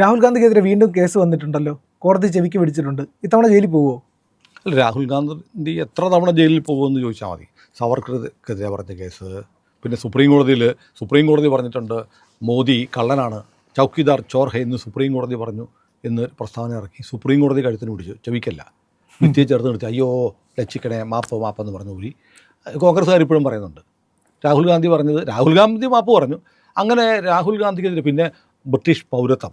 രാഹുൽ ഗാന്ധിക്കെതിരെ വീണ്ടും കേസ് വന്നിട്ടുണ്ടല്ലോ. കോടതി ചെവിക്ക് പിടിച്ചിട്ടുണ്ട്. ഇത്തവണ ജയിലിൽ പോവോ? അല്ല രാഹുൽ ഗാന്ധി എത്ര തവണ ജയിലിൽ പോകുമെന്ന് ചോദിച്ചാൽ മതി. സവർക്കർക്കെതിരെ പറഞ്ഞ കേസ് പിന്നെ സുപ്രീം കോടതിയിൽ സുപ്രീം കോടതി പറഞ്ഞിട്ടുണ്ട് മോദി കള്ളനാണ് ചൗക്കിദാർ ചോർ ഹെ എന്ന് സുപ്രീം കോടതി പറഞ്ഞു എന്ന് പ്രസ്താവന ഇറക്കി. സുപ്രീം കോടതി കഴുത്തിന് പിടിച്ചു ചെവിക്കല്ല. ഭിത്തിയെ ചേർത്ത് നിർത്തി അയ്യോ രക്ഷിക്കണേ മാപ്പ് മാപ്പെന്ന് പറഞ്ഞു കൂടി കോൺഗ്രസ്സുകാർ ഇപ്പോഴും പറയുന്നുണ്ട്. രാഹുൽ ഗാന്ധി പറഞ്ഞത് രാഹുൽ ഗാന്ധി മാപ്പ് പറഞ്ഞു. അങ്ങനെ രാഹുൽ ഗാന്ധിക്കെതിരെ പിന്നെ ബ്രിട്ടീഷ് പൗരത്വം.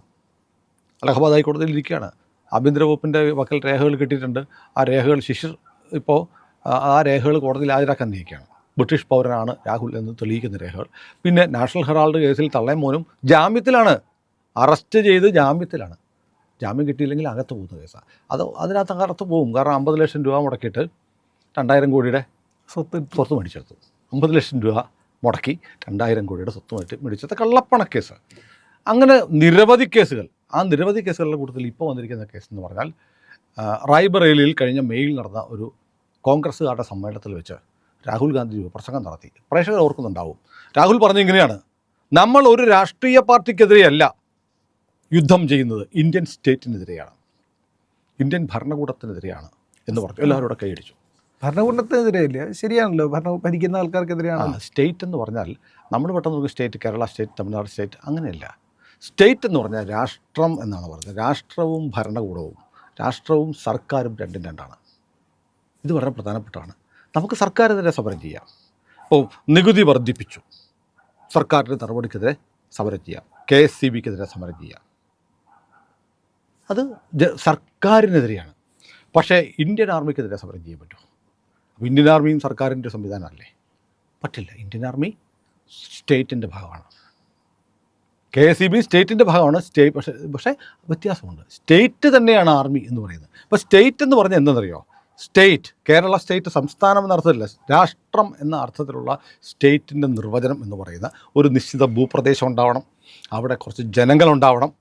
അലഹബാദ് ഹൈക്കോടതിയിൽ ഇരിക്കുകയാണ്. ആഭ്യന്തര വകുപ്പിന്റെ വക്കൽ രേഖകൾ കിട്ടിയിട്ടുണ്ട്. ആ രേഖകൾ ശിശിർ ഇപ്പോൾ ആ- രേഖകൾ കോടതിയിൽ ഹാജരാക്കാൻ നീക്കുകയാണ് ബ്രിട്ടീഷ് പൗരനാണ് രാഹുൽ എന്ന് തെളിയിക്കുന്ന രേഖകൾ. പിന്നെ നാഷണൽ ഹെറാൾഡ് കേസിൽ തള്ളയും മോനും ജാമ്യത്തിലാണ്. അറസ്റ്റ് ചെയ്ത് ജാമ്യത്തിലാണ്. ജാമ്യം കിട്ടിയില്ലെങ്കിൽ അകത്ത് പോകുന്ന കേസാണ് അത് അതിനകത്ത് അകത്ത് പോകും. കാരണം അമ്പത് ലക്ഷം രൂപ മുടക്കിയിട്ട് രണ്ടായിരം കോടിയുടെ സ്വത്ത് സ്വത്ത് മേടിച്ചെടുത്തു. അമ്പത് ലക്ഷം രൂപ മുടക്കി രണ്ടായിരം കോടിയുടെ സ്വത്ത് മേടിച്ച് മേടിച്ചത് കള്ളപ്പണക്കേസ്. അങ്ങനെ നിരവധി കേസുകൾ ആ നിരവധി കേസുകളുടെ കൂട്ടത്തിൽ ഇപ്പോൾ വന്നിരിക്കുന്ന കേസ് എന്ന് പറഞ്ഞാൽ റായ്ബറേലിയിൽ കഴിഞ്ഞ മെയിൽ നടന്ന ഒരു കോൺഗ്രസ്സുകാരുടെ സമ്മേളനത്തിൽ വെച്ച് രാഹുൽ ഗാന്ധി പ്രസംഗം നടത്തി. പ്രേക്ഷകർ ഓർക്കുന്നുണ്ടാവും. രാഹുൽ പറഞ്ഞ ഇങ്ങനെയാണ്. നമ്മൾ ഒരു രാഷ്ട്രീയ പാർട്ടിക്കെതിരെയല്ല യുദ്ധം ചെയ്യുന്നത് ഇന്ത്യൻ സ്റ്റേറ്റിനെതിരെയാണ്. ഇന്ത്യൻ ഭരണകൂടത്തിനെതിരെയാണ് എന്ന് പറഞ്ഞു. എല്ലാവരും കൂടെ കൈയടിച്ചു. ഭരണകൂടത്തിനെതിരെയല്ലേ? ശരിയാണല്ലോ. ഭരണ ഭരിക്കുന്ന ആൾക്കാർക്കെതിരെയാണ്. സ്റ്റേറ്റ് എന്ന് പറഞ്ഞാൽ നമ്മൾ പെട്ടെന്ന് നോക്കി state Kerala state Tamil Nadu state അങ്ങനെയല്ല. സ്റ്റേറ്റ് എന്ന് പറഞ്ഞാൽ രാഷ്ട്രം എന്നാണ് പറയുന്നത് രാഷ്ട്രവും ഭരണകൂടവും രാഷ്ട്രവും സർക്കാരും രണ്ടും രണ്ടാണ്. ഇത് വളരെ പ്രധാനപ്പെട്ടതാണ് നമുക്ക് സർക്കാരിനെതിരെ സമരം ചെയ്യാം. ഓ നികുതി വർദ്ധിപ്പിച്ചു. സർക്കാരിന്റെ നടപടിക്കെതിരെ സമരം ചെയ്യാം. കെ എസ് സി ബിക്കെതിരെ സമരം ചെയ്യാം. അത് സർക്കാരിനെതിരെയാണ്. പക്ഷേ ഇന്ത്യൻ ആർമിക്കെതിരെ സമരം ചെയ്യാൻ പറ്റുമോ? ഇന്ത്യൻ ആർമിയും സർക്കാരിന്റെ സംവിധാനമല്ലേ? പറ്റില്ല. ഇന്ത്യൻ ആർമി സ്റ്റേറ്റിന്റെ ഭാഗമാണ്. കെ എസ് ഇ ബി സ്റ്റേറ്റിന്റെ ഭാഗമാണ് സ്റ്റേറ്റ് പക്ഷേ പക്ഷേ വ്യത്യാസമുണ്ട്. സ്റ്റേറ്റ് തന്നെയാണ് ആർമി എന്ന് പറയുന്നത്. അപ്പോൾ സ്റ്റേറ്റ് എന്ന് പറഞ്ഞാൽ എന്തെന്നറിയോ സ്റ്റേറ്റ് കേരള സ്റ്റേറ്റ് സംസ്ഥാനം എന്ന അർത്ഥത്തിലല്ല രാഷ്ട്രം എന്ന അർത്ഥത്തിലുള്ള സ്റ്റേറ്റിന്റെ നിർവചനം എന്ന് പറയുന്ന ഒരു നിശ്ചിത ഭൂപ്രദേശം ഉണ്ടാവണം. അവിടെ കുറച്ച് ജനങ്ങളുണ്ടാവണം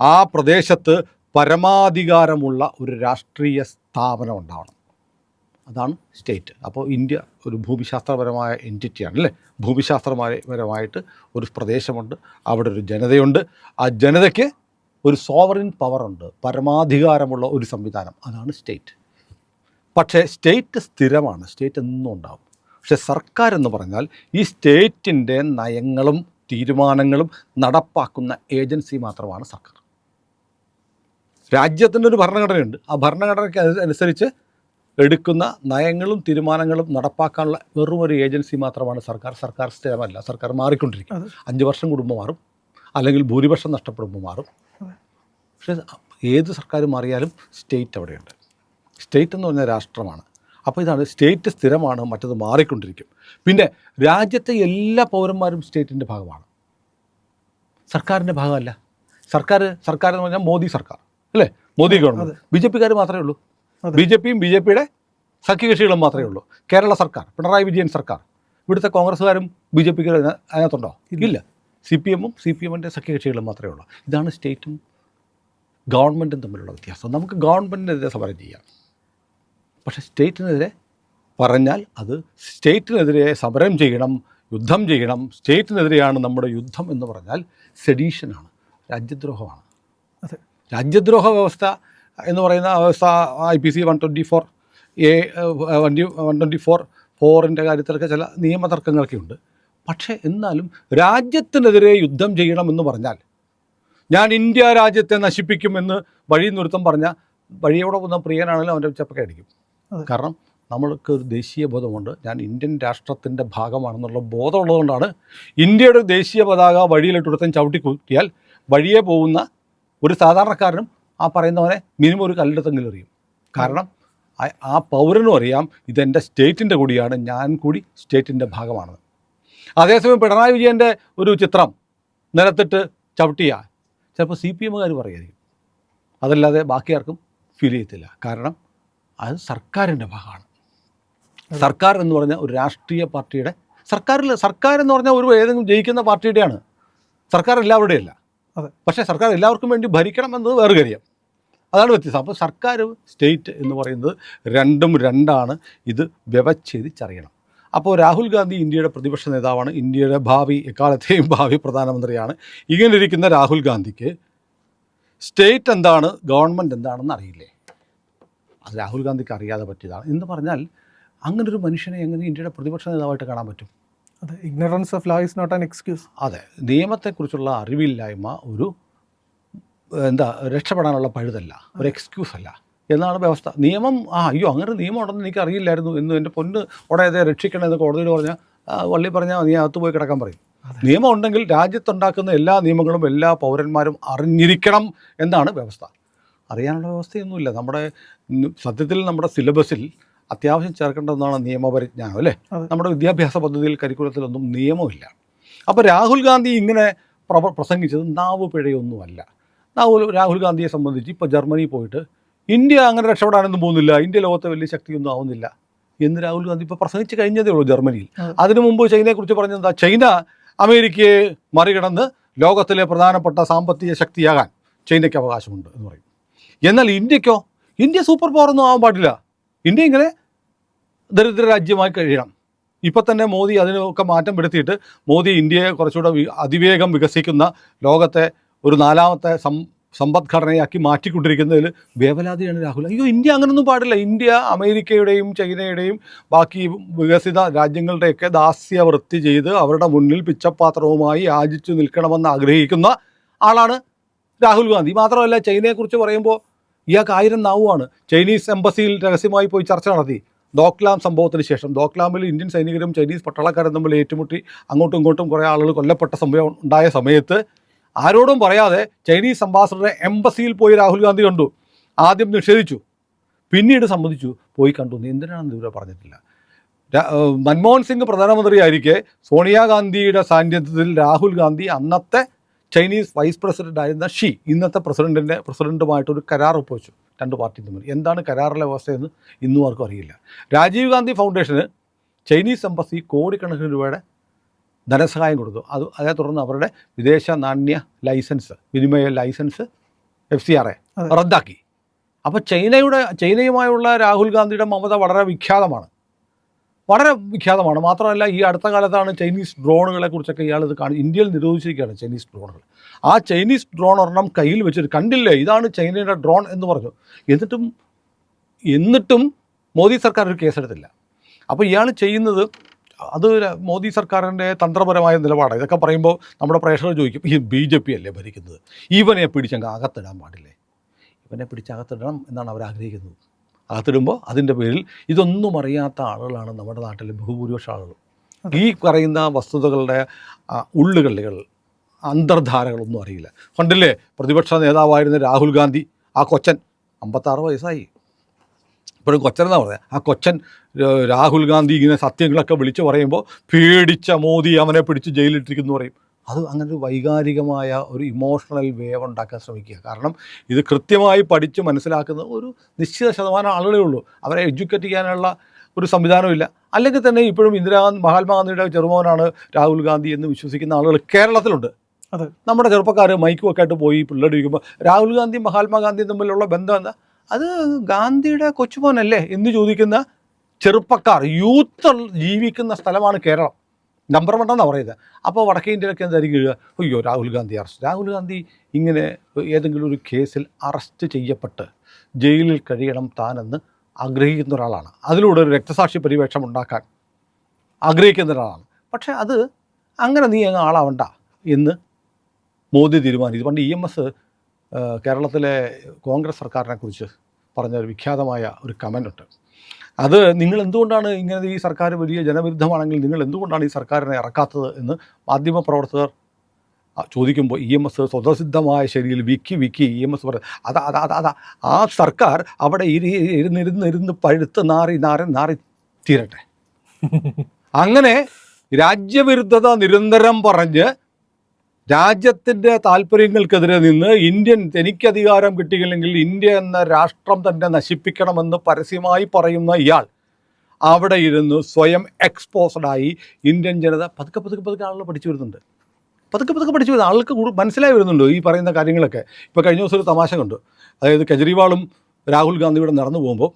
ആ പ്രദേശത്ത് പരമാധികാരമുള്ള ഒരു രാഷ്ട്രീയ സ്ഥാപനം ഉണ്ടാവണം. അതാണ് സ്റ്റേറ്റ്. അപ്പോൾ ഇന്ത്യ ഒരു ഭൂമിശാസ്ത്രപരമായ എന്റിറ്റിയാണ് അല്ലേ? ഭൂമിശാസ്ത്രപരമായിട്ട് ഒരു പ്രദേശമുണ്ട് അവിടെ ഒരു ജനതയുണ്ട്. ആ ജനതയ്ക്ക് ഒരു സോവറിൻ പവറുണ്ട് പരമാധികാരമുള്ള ഒരു സംവിധാനം. അതാണ് സ്റ്റേറ്റ് പക്ഷേ സ്റ്റേറ്റ് സ്ഥിരമാണ് സ്റ്റേറ്റ് എന്നും ഉണ്ടാവും. പക്ഷേ സർക്കാർ എന്ന് പറഞ്ഞാൽ ഈ സ്റ്റേറ്റിന്റെ നയങ്ങളും തീരുമാനങ്ങളും നടപ്പാക്കുന്ന ഏജൻസി മാത്രമാണ് സർക്കാർ. രാജ്യത്തിന്റെ ഒരു ഭരണഘടനയുണ്ട്. ആ ഭരണഘടനയ്ക്ക് അനു- അനുസരിച്ച് എടുക്കുന്ന നയങ്ങളും തീരുമാനങ്ങളും നടപ്പാക്കാനുള്ള വെറും ഒരു ഏജൻസി മാത്രമാണ് സർക്കാർ. സർക്കാർ സ്ഥിരമല്ല. സർക്കാർ മാറിക്കൊണ്ടിരിക്കും. അഞ്ച് വർഷം കുടുംബം മാറും. അല്ലെങ്കിൽ ഭൂരിപക്ഷം നഷ്ടപ്പെടുമ്പോൾ മാറും. പക്ഷേ ഏത് സർക്കാർ മാറിയാലും സ്റ്റേറ്റ് അവിടെയുണ്ട്. സ്റ്റേറ്റ് എന്ന് പറഞ്ഞാൽ രാഷ്ട്രമാണ്. അപ്പോൾ ഇതാണ് സ്റ്റേറ്റ് സ്ഥിരമാണ് മറ്റത് മാറിക്കൊണ്ടിരിക്കും. പിന്നെ രാജ്യത്തെ എല്ലാ പൗരന്മാരും സ്റ്റേറ്റിന്റെ ഭാഗമാണ്. സർക്കാരിന്റെ ഭാഗമല്ല. സർക്കാർ സർക്കാർ എന്ന് പറഞ്ഞാൽ മോദി സർക്കാർ. അല്ലേ? മോദി ഗവൺമെന്റ്. ബി ജെ പിക്കാർ മാത്രമേ ഉള്ളൂ. ബി ജെ പിയും ബി ജെ പിയുടെ സഖ്യകക്ഷികളും മാത്രമേ ഉള്ളൂ. കേരള സർക്കാർ പിണറായി വിജയൻ സർക്കാർ. ഇവിടുത്തെ കോൺഗ്രസ്സുകാരും ബി ജെ പിക്കാരും അതിനകത്തുണ്ടോ? ഇല്ല. സി പി എമ്മും സി പി എമ്മിന്റെ സഖ്യകക്ഷികളും മാത്രമേ ഉള്ളൂ. ഇതാണ് സ്റ്റേറ്റും ഗവൺമെന്റും തമ്മിലുള്ള വ്യത്യാസം. നമുക്ക് ഗവൺമെന്റിനെതിരെ സമരം ചെയ്യാം. പക്ഷേ സ്റ്റേറ്റിനെതിരെ പറഞ്ഞാൽ അത് സ്റ്റേറ്റിനെതിരെ സമരം ചെയ്യണം യുദ്ധം ചെയ്യണം. സ്റ്റേറ്റിനെതിരെയാണ് നമ്മുടെ യുദ്ധം എന്ന് പറഞ്ഞാൽ സെഡീഷനാണ് രാജ്യദ്രോഹമാണ്. അതെ. രാജ്യദ്രോഹ വ്യവസ്ഥ എന്ന് പറയുന്ന വ്യവസ്ഥ I P C one twenty four A one one twenty four ഫോറിന്റെ കാര്യത്തിലൊക്കെ ചില നിയമതർക്കങ്ങളൊക്കെ ഉണ്ട്. പക്ഷേ എന്നാലും രാജ്യത്തിനെതിരെ യുദ്ധം ചെയ്യണമെന്ന് പറഞ്ഞാൽ ഞാൻ ഇന്ത്യ രാജ്യത്തെ നശിപ്പിക്കുമെന്ന് വഴി നൃത്തം പറഞ്ഞ വഴിയോടെ പോകുന്ന പ്രിയനാണെങ്കിലും അവന്റെ ചെപ്പൊക്കെ അടിക്കും. കാരണം നമ്മൾക്ക് ഒരു ദേശീയ ബോധമുണ്ട്. ഞാൻ ഇന്ത്യൻ രാഷ്ട്രത്തിന്റെ ഭാഗമാണെന്നുള്ള ബോധമുള്ളതുകൊണ്ടാണ് ഇന്ത്യയുടെ ദേശീയ പതാക വഴിയിലിട്ട് ഒരുത്തൻ ചവിട്ടി കുത്തിയാൽ വഴിയെ പോകുന്ന ഒരു സാധാരണക്കാരനും ആ പറയുന്നവനെ മിനിമം ഒരു കല്ലെടുത്തെങ്കിലും അറിയും കാരണം ആ- പൗരനും അറിയാം ഇതെന്റെ സ്റ്റേറ്റിന്റെ കൂടിയാണ് ഞാൻ കൂടി സ്റ്റേറ്റിന്റെ ഭാഗമാണെന്ന് അതേസമയം പിണറായി വിജയന്റെ ഒരു ചിത്രം നിലത്തിട്ട് ചവിട്ടിയ ചിലപ്പോൾ സി പി എമ്മുകാർ പറയുമായിരിക്കും അതല്ലാതെ ബാക്കി ആർക്കും ഫീൽ ചെയ്യത്തില്ല. കാരണം അത് സർക്കാരിന്റെ ഭാഗമാണ്. സർക്കാർ എന്ന് പറഞ്ഞാൽ ഒരു രാഷ്ട്രീയ പാർട്ടിയുടെ സർക്കാരിൽ സർക്കാർ എന്ന് പറഞ്ഞാൽ ഒരു ഏതെങ്കിലും ജയിക്കുന്ന പാർട്ടിയുടെയാണ്. സർക്കാർ എല്ലാവരുടെയല്ല. അതെ. പക്ഷേ സർക്കാർ എല്ലാവർക്കും വേണ്ടി ഭരിക്കണം എന്നത് വേറെ കാര്യം. അതാണ് വ്യത്യസ്തം. അപ്പോൾ സർക്കാർ സ്റ്റേറ്റ് എന്ന് പറയുന്നത് രണ്ടും രണ്ടാണ് ഇത് വ്യവച്ഛേദിച്ചറിയണം. അപ്പോൾ രാഹുൽ ഗാന്ധി ഇന്ത്യയുടെ പ്രതിപക്ഷ നേതാവാണ്. ഇന്ത്യയുടെ ഭാവി എക്കാലത്തെയും ഭാവി പ്രധാനമന്ത്രിയാണ്. ഇങ്ങനെ ഇരിക്കുന്ന രാഹുൽ ഗാന്ധിക്ക് സ്റ്റേറ്റ് എന്താണ് ഗവൺമെന്റ് എന്താണെന്ന് അറിയില്ലേ? അത് രാഹുൽ ഗാന്ധിക്ക് അറിയാതെ പറ്റിയതാണ്. എന്ന് പറഞ്ഞാൽ അങ്ങനൊരു മനുഷ്യനെ എങ്ങനെ ഇന്ത്യയുടെ പ്രതിപക്ഷ നേതാവായിട്ട് കാണാൻ പറ്റും? അതെ ignorance of law is not an excuse അതെ നിയമത്തെക്കുറിച്ചുള്ള അറിവില്ലായ്മ ഒരു എന്താ രക്ഷപ്പെടാനുള്ള പഴുതല്ല ഒരു എക്സ്ക്യൂസ് അല്ല. എന്നാണ് വ്യവസ്ഥ. നിയമം ആ അയ്യോ അങ്ങനെ നിയമം ഉണ്ടെന്ന് എനിക്ക് അറിയില്ലായിരുന്നു എന്ന് എന്റെ പൊന്ന് ഉടനെ രക്ഷിക്കണമെന്ന് കോടതിയിൽ പറഞ്ഞാൽ വള്ളി പറഞ്ഞാൽ നീ അകത്ത് പോയി കിടക്കാൻ പറയും. നിയമം ഉണ്ടെങ്കിൽ രാജ്യത്തുണ്ടാക്കുന്ന എല്ലാ നിയമങ്ങളും എല്ലാ പൗരന്മാരും അറിഞ്ഞിരിക്കണം എന്നാണ് വ്യവസ്ഥ. അറിയാനുള്ള വ്യവസ്ഥയൊന്നുമില്ല. നമ്മുടെ സത്യത്തിൽ നമ്മുടെ സിലബസിൽ അത്യാവശ്യം ചേർക്കേണ്ടതെന്നാണ് നിയമപരിജ്ഞാനം അല്ലേ? നമ്മുടെ വിദ്യാഭ്യാസ പദ്ധതിയിൽ കരിക്കുലത്തിലൊന്നും നിയമമില്ല. അപ്പോൾ രാഹുൽ ഗാന്ധി ഇങ്ങനെ പ്രസംഗിച്ചത് നാവ് പിഴയൊന്നുമല്ല. രാഹുൽ രാഹുൽ ഗാന്ധിയെ സംബന്ധിച്ച് ഇപ്പോൾ ജർമ്മനി പോയിട്ട് ഇന്ത്യ അങ്ങനെ രക്ഷപ്പെടാനൊന്നും പോകുന്നില്ല. ഇന്ത്യ ലോകത്തെ വലിയ ശക്തിയൊന്നും ആവുന്നില്ല എന്ന് രാഹുൽ ഗാന്ധി ഇപ്പോൾ പ്രസംഗിച്ച് കഴിഞ്ഞതേ ഉള്ളൂ ജർമ്മനിയിൽ. അതെ. അതിനു മുമ്പ് ചൈനയെക്കുറിച്ച് പറഞ്ഞെന്താ ചൈന അമേരിക്കയെ മറികടന്ന് ലോകത്തിലെ പ്രധാനപ്പെട്ട സാമ്പത്തിക ശക്തിയാകാൻ ചൈനയ്ക്ക് അവകാശമുണ്ട് എന്ന് പറയും. എന്നാൽ ഇന്ത്യക്കോ? ഇന്ത്യ സൂപ്പർ പവറൊന്നും ഒന്നും ആവാൻ പാടില്ല. ഇന്ത്യ ഇങ്ങനെ ദരിദ്ര രാജ്യമായി കഴിയണം. ഇപ്പം തന്നെ മോദി അതിനൊക്കെ മാറ്റം വരുത്തിയിട്ട് മോദി ഇന്ത്യയെ കുറച്ചുകൂടെ അതിവേഗം വികസിക്കുന്ന ലോകത്തെ ഒരു നാലാമത്തെ സം സമ്പദ്ഘടനയാക്കി മാറ്റിക്കൊണ്ടിരിക്കുന്നതിൽ വേവലാതിയാണ് രാഹുൽ. അയ്യോ ഇന്ത്യ അങ്ങനൊന്നും പാടില്ല. ഇന്ത്യ അമേരിക്കയുടെയും ചൈനയുടെയും ബാക്കി വികസിത രാജ്യങ്ങളുടെയൊക്കെ ദാസ്യവൃത്തി ചെയ്ത് അവരുടെ മുന്നിൽ പിച്ചപാത്രവുമായി യാചിച്ചു നിൽക്കണമെന്ന് ആഗ്രഹിക്കുന്ന ആളാണ് രാഹുൽ ഗാന്ധി. മാത്രമല്ല ചൈനയെക്കുറിച്ച് പറയുമ്പോൾ ഇയാൾക്ക് ആയിരം നാവുമാണ്. ചൈനീസ് എംബസിയിൽ രഹസ്യമായി പോയി ചർച്ച നടത്തി. ഡോക്ലാം സംഭവത്തിന് ശേഷം. ഡോക്ലാമിൽ ഇന്ത്യൻ സൈനികരും ചൈനീസ് പട്ടാളക്കാരും തമ്മിൽ ഏറ്റുമുട്ടി അങ്ങോട്ടും ഇങ്ങോട്ടും കുറേ ആളുകൾ കൊല്ലപ്പെട്ട സംഭവം ഉണ്ടായ സമയത്ത് ആരോടും പറയാതെ ചൈനീസ് അംബാസഡറെ എംബസിയിൽ പോയി രാഹുൽ ഗാന്ധി കണ്ടു. ആദ്യം നിഷേധിച്ചു. പിന്നീട് സമ്മതിച്ചു. പോയി കണ്ടു. എന്തിനാണെന്ന് ഇതുവരെ പറഞ്ഞിട്ടില്ല. മൻമോഹൻ സിംഗ് പ്രധാനമന്ത്രിയായിരിക്കെ സോണിയാഗാന്ധിയുടെ സാന്നിധ്യത്തിൽ രാഹുൽ ഗാന്ധി അന്നത്തെ ചൈനീസ് വൈസ് പ്രസിഡന്റ് ആയിരുന്ന ഷി ഇന്നത്തെ പ്രസിഡന്റിന്റെ പ്രസിഡന്റുമായിട്ടൊരു കരാർ ഒപ്പുവെച്ചു. രണ്ട് പാർട്ടി തമ്മിൽ. എന്താണ് കരാറിലെ വ്യവസ്ഥയെന്ന് ഇന്നും ആർക്കും അറിയില്ല. രാജീവ് ഗാന്ധി ഫൗണ്ടേഷന് ചൈനീസ് എംബസി കോടിക്കണക്കിന് രൂപയുടെ ധനസഹായം കൊടുത്തു. അത് അതേ തുടർന്ന് അവരുടെ വിദേശ നാണ്യ ലൈസൻസ് വിനിമയ licence F C R A റദ്ദാക്കി. അപ്പോൾ ചൈനയുടെ ചൈനയുമായുള്ള രാഹുൽ ഗാന്ധിയുടെ മമത വളരെ വിഖ്യാതമാണ്. വളരെ വിഖ്യാതമാണ്. മാത്രമല്ല ഈ അടുത്ത കാലത്താണ് ചൈനീസ് ഡ്രോണുകളെ കുറിച്ചൊക്കെ ഇയാൾ ഇത് കാണും ഇന്ത്യയിൽ നിരോധിച്ചിരിക്കുകയാണ് ചൈനീസ് ഡ്രോണുകൾ. ആ ചൈനീസ് ഡ്രോൺ ഒരെണ്ണം കയ്യിൽ വെച്ചിട്ട് കണ്ടില്ലേ? ഇതാണ് ചൈനയുടെ ഡ്രോൺ എന്ന് പറഞ്ഞു. എന്നിട്ടും എന്നിട്ടും മോദി സർക്കാർ ഒരു കേസെടുത്തില്ല. അപ്പോൾ ഇയാൾ ചെയ്യുന്നത് അത് മോദി സർക്കാരിന്റെ തന്ത്രപരമായ നിലപാടാണ്. ഇതൊക്കെ പറയുമ്പോൾ നമ്മുടെ പ്രേക്ഷകർ ചോദിക്കും ഈ ബി ജെ പി അല്ലേ ഭരിക്കുന്നത്? ഇവനെ പിടിച്ചങ്ങ് അകത്തിടാൻ പാടില്ലേ? ഇവനെ പിടിച്ച് അകത്തിടണം എന്നാണ് അവർ ആഗ്രഹിക്കുന്നത്. അകത്തിടുമ്പോൾ അതിന്റെ പേരിൽ ഇതൊന്നും അറിയാത്ത ആളുകളാണ് നമ്മുടെ നാട്ടിലെ ബഹുഭൂരിപക്ഷ ആളുകൾ. ഈ പറയുന്ന വസ്തുതകളുടെ ഉള്ളുകളികൾ അന്തർധാരകളൊന്നും അറിയില്ല. കണ്ടില്ലേ? പ്രതിപക്ഷ നേതാവായിരുന്ന രാഹുൽ ഗാന്ധി ആ കൊച്ചൻ അമ്പത്താറ് വയസ്സായി. ഇപ്പോഴും കൊച്ചനെന്നാ പറഞ്ഞത് ആ കൊച്ചൻ രാഹുൽ ഗാന്ധി ഇങ്ങനെ സത്യങ്ങളൊക്കെ വിളിച്ചു പറയുമ്പോൾ പേടിച്ച മോദി അവനെ പിടിച്ച് ജയിലിട്ടിരിക്കുന്നു പറയും. അത് അങ്ങനെ ഒരു വൈകാരികമായ ഒരു ഇമോഷണൽ വേവ് ഉണ്ടാക്കാൻ ശ്രമിക്കുക. കാരണം ഇത് കൃത്യമായി പഠിച്ച് മനസ്സിലാക്കുന്ന ഒരു നിശ്ചിത ശതമാനം ആളുകളേ ഉള്ളൂ. അവരെ എഡ്യൂക്കേറ്റ് ചെയ്യാനുള്ള ഒരു സംവിധാനമില്ല അല്ലെങ്കിൽ തന്നെ ഇപ്പോഴും ഇന്ദിരാഗാന്ധി മഹാത്മാഗാന്ധിയുടെ ചെറുമോനാണ് രാഹുൽ ഗാന്ധി എന്ന് വിശ്വസിക്കുന്ന ആളുകൾ കേരളത്തിലുണ്ട്. അതെ. നമ്മുടെ ചെറുപ്പക്കാർ മൈക്കുമൊക്കെ ആയിട്ട് പോയി പിള്ളേടിക്കുമ്പോൾ രാഹുൽ ഗാന്ധി മഹാത്മാഗാന്ധിയും തമ്മിലുള്ള ബന്ധം എന്താ? അത് ഗാന്ധിയുടെ കൊച്ചുമോനല്ലേ എന്ന് ചോദിക്കുന്ന ചെറുപ്പക്കാർ യൂത്ത് ജീവിക്കുന്ന സ്ഥലമാണ് കേരളം. നമ്പർ വൺ എന്നാണ് പറയുന്നത്. അപ്പോൾ വടക്കേ ഇന്ത്യയിലൊക്കെ എന്തായിരിക്കും അയ്യോ രാഹുൽ ഗാന്ധി അറസ്റ്റ് രാഹുൽ ഗാന്ധി ഇങ്ങനെ ഏതെങ്കിലും ഒരു കേസിൽ അറസ്റ്റ് ചെയ്യപ്പെട്ട് ജയിലിൽ കഴിയണം താനെന്ന് ആഗ്രഹിക്കുന്ന ഒരാളാണ്. അതിലൂടെ ഒരു രക്തസാക്ഷി പരിവേഷം ഉണ്ടാക്കാൻ ആഗ്രഹിക്കുന്ന ഒരാളാണ്. പക്ഷേ അത് അങ്ങനെ നീ അങ്ങ് ആളാവണ്ട എന്ന് മോദി തീരുമാനിച്ചു. പണ്ട് ഇ എം എസ് കേരളത്തിലെ കോൺഗ്രസ് സർക്കാരിനെ കുറിച്ച് പറഞ്ഞ ഒരു വിഖ്യാതമായ ഒരു കമന്റുണ്ട് അത് നിങ്ങൾ എന്തുകൊണ്ടാണ് ഇങ്ങനെ ഈ സർക്കാർ വലിയ ജനവിരുദ്ധമാണെങ്കിൽ നിങ്ങൾ എന്തുകൊണ്ടാണ് ഈ സർക്കാരിനെ ഇറക്കാത്തത് എന്ന് മാധ്യമപ്രവർത്തകർ പ്രവർത്തകർ ചോദിക്കുമ്പോൾ ഇ എം എസ് സ്വതസിദ്ധമായ ശൈലിയിൽ വിക്കി വിക്കി ഇ എം എസ് പറ അതാ അതാ അതാ അതാ ആ സർക്കാർ അവിടെ ഇരി ഇരുന്നിരുന്ന് ഇരുന്ന് പഴുത്ത് നാറി നാറി നാറി തീരട്ടെ. അങ്ങനെ രാജ്യവിരുദ്ധത നിരന്തരം പറഞ്ഞ് രാജ്യത്തിന്റെ താല്പര്യങ്ങൾക്കെതിരെ നിന്ന് ഇന്ത്യൻ തനിക്ക് അധികാരം കിട്ടിയില്ലെങ്കിൽ ഇന്ത്യ എന്ന രാഷ്ട്രം തന്നെ നശിപ്പിക്കണമെന്ന് പരസ്യമായി പറയുന്ന ഇയാൾ അവിടെ ഇരുന്ന് സ്വയം എക്സ്പോസ്ഡായി ഇന്ത്യൻ ജനത പതുക്കെ പതുക്കെ പതുക്കെ ആളുകൾ പഠിച്ചു വരുന്നുണ്ട്. പതുക്കെ പതുക്കെ പഠിച്ചു വരുന്നത് ആൾക്ക് മനസ്സിലായി വരുന്നുണ്ട് ഈ പറയുന്ന കാര്യങ്ങളൊക്കെ. ഇപ്പോൾ കഴിഞ്ഞ ദിവസം ഒരു തമാശ കണ്ടു. അതായത് കെജ്രിവാളും രാഹുൽ ഗാന്ധിയുടെ നടന്നു പോകുമ്പോൾ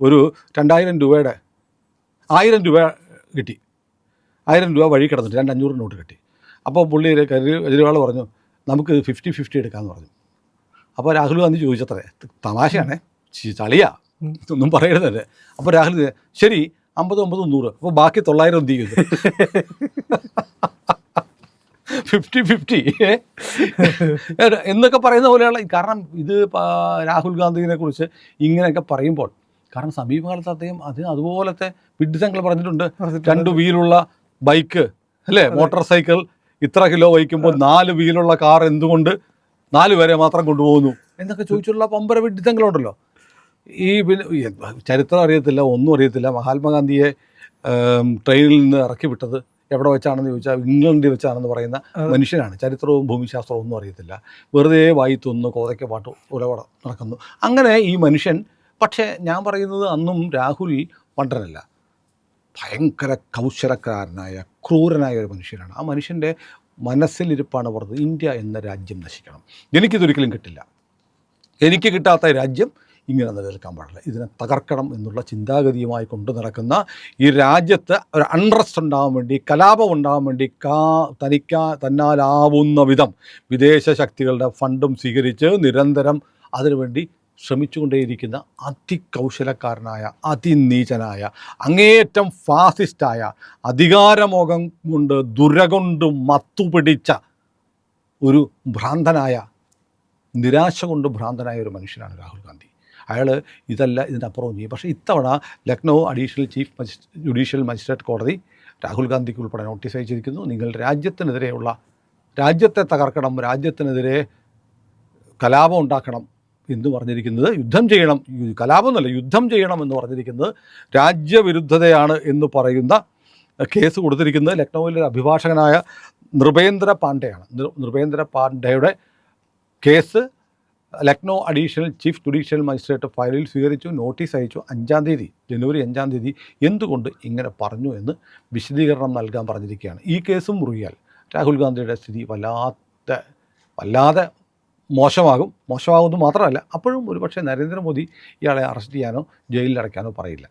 ഒരു രണ്ടായിരം രൂപയുടെ ആയിരം രൂപ കിട്ടി. ആയിരം രൂപ വഴി കിടന്നിട്ട് രണ്ട് അഞ്ഞൂറ് നോട്ട് കിട്ടി. അപ്പോൾ പുള്ളി കരി- കെജ്രിവാൾ പറഞ്ഞു നമുക്ക് ഫിഫ്റ്റി ഫിഫ്റ്റി എടുക്കാമെന്ന് പറഞ്ഞു. അപ്പോൾ രാഹുൽ ഗാന്ധി ചോദിച്ചത്രേ തമാശയാണേ ചളിയാ ഇതൊന്നും ഒന്നും പറയരുതല്ലേ. അപ്പോൾ രാഹുൽ ശരി അമ്പത് ഒമ്പത് നൂറ് അപ്പോൾ ബാക്കി തൊള്ളായിരം എന്ത് ചെയ്യുന്നു ഫിഫ്റ്റി ഫിഫ്റ്റി എന്നൊക്കെ പറയുന്ന പോലെയുള്ള കാരണം ഇത് രാഹുൽ ഗാന്ധിനെ കുറിച്ച് ഇങ്ങനെയൊക്കെ പറയുമ്പോൾ കാരണം സമീപകാലത്ത് അദ്ദേഹം അത് അതുപോലത്തെ വിഡ്ഢിതങ്ങൾ പറഞ്ഞിട്ടുണ്ട്. രണ്ട് വീലുള്ള ബൈക്ക് അല്ലേ? മോട്ടോർ സൈക്കിൾ ഇത്ര കിലോ വഹിക്കുമ്പോൾ നാല് വീലുള്ള കാർ എന്തുകൊണ്ട് നാല് പേരെ മാത്രം കൊണ്ടുപോകുന്നു? എന്നൊക്കെ ചോദിച്ചുള്ള പമ്പര വിഡിത്തങ്ങളുണ്ടല്ലോ ഈ ചരിത്രം അറിയത്തില്ല ഒന്നും അറിയത്തില്ല. മഹാത്മാഗാന്ധിയെ ട്രെയിനിൽ നിന്ന് ഇറക്കി വിട്ടത് എവിടെ വെച്ചാണെന്ന് ചോദിച്ചാൽ ഇംഗ്ലണ്ടിൽ വെച്ചാണെന്ന് പറയുന്ന മനുഷ്യനാണ്. ചരിത്രവും ഭൂമിശാസ്ത്രവും ഒന്നും അറിയത്തില്ല. വെറുതെ വായി തൊന്ന് കോതയ്ക്ക് പാട്ട് ഉലവട നടക്കുന്നു. അങ്ങനെ ഈ മനുഷ്യൻ പക്ഷേ ഞാൻ പറയുന്നത് അന്നും രാഹുൽ പണ്ടനല്ല. ഭയങ്കര കൗശലക്കാരനായ ക്രൂരനായ ഒരു മനുഷ്യനാണ്. ആ മനുഷ്യന്റെ മനസ്സിലിരിപ്പാണ് പറഞ്ഞത് ഇന്ത്യ എന്ന രാജ്യം നശിക്കണം. എനിക്കിതൊരിക്കലും കിട്ടില്ല. എനിക്ക് കിട്ടാത്ത രാജ്യം ഇങ്ങനെ നിലനിൽക്കാൻ പാടില്ല. ഇതിനെ തകർക്കണം എന്നുള്ള ചിന്താഗതിയുമായി കൊണ്ടു നടക്കുന്ന ഈ രാജ്യത്ത് ഒരു അൺട്രസ്റ്റ് ഉണ്ടാകാൻ വേണ്ടി കലാപം ഉണ്ടാകാൻ വേണ്ടി കാ തനിക്കാ തന്നാലാവുന്ന വിധം വിദേശ ശക്തികളുടെ ഫണ്ടും സ്വീകരിച്ച് നിരന്തരം അതിനുവേണ്ടി ശ്രമിച്ചുകൊണ്ടേയിരിക്കുന്ന അതികൗശലക്കാരനായ അതിനീചനായ അങ്ങേയറ്റം ഫാസിസ്റ്റായ അധികാരമോഹം കൊണ്ട് ദുരകൊണ്ട് മത്തുപിടിച്ച ഒരു ഭ്രാന്തനായ നിരാശ കൊണ്ട് ഭ്രാന്തനായ ഒരു മനുഷ്യനാണ് രാഹുൽ ഗാന്ധി. അയാൾ ഇതല്ല ഇതിനപ്പുറവും ചെയ്യും. പക്ഷേ ഇത്തവണ Lucknow additional chief magistrate judicial magistrate കോടതി രാഹുൽ ഗാന്ധിക്ക് ഉൾപ്പെടെ നോട്ടീസ് അയച്ചിരിക്കുന്നു. നിങ്ങൾ രാജ്യത്തിനെതിരെയുള്ള രാജ്യത്തെ തകർക്കണം രാജ്യത്തിനെതിരെ കലാപം ഉണ്ടാക്കണം എന്ന് പറഞ്ഞിരിക്കുന്നത് യുദ്ധം ചെയ്യണം യു- കലാപം എന്നല്ല യുദ്ധം ചെയ്യണം എന്ന് പറഞ്ഞിരിക്കുന്നത് രാജ്യവിരുദ്ധതയാണ് എന്ന് പറയുന്ന കേസ് കൊടുത്തിരിക്കുന്നത് ലക്നൌവിലെ അഭിഭാഷകനായ നൃപേന്ദ്ര പാണ്ഡെയാണ്. Nripendra പാണ്ഡെയുടെ case Lucknow additional chief judicial magistrate ഫയലിൽ സ്വീകരിച്ചു നോട്ടീസ് അയച്ചു അഞ്ചാം തീയതി ജനുവരി അഞ്ചാം തീയതി എന്തുകൊണ്ട് ഇങ്ങനെ പറഞ്ഞു എന്ന് വിശദീകരണം നൽകാൻ പറഞ്ഞിരിക്കുകയാണ്. ഈ കേസും മുറിയാൽ രാഹുൽ ഗാന്ധിയുടെ സ്ഥിതി വല്ലാത്ത വല്ലാതെ മോശമാകും. മോശമാകുമെന്ന് മാത്രമല്ല അപ്പോഴും ഒരുപക്ഷെ നരേന്ദ്രമോദി ഇയാളെ അറസ്റ്റ് ചെയ്യാനോ ജയിലിൽ അടയ്ക്കാനോ പറയില്ല.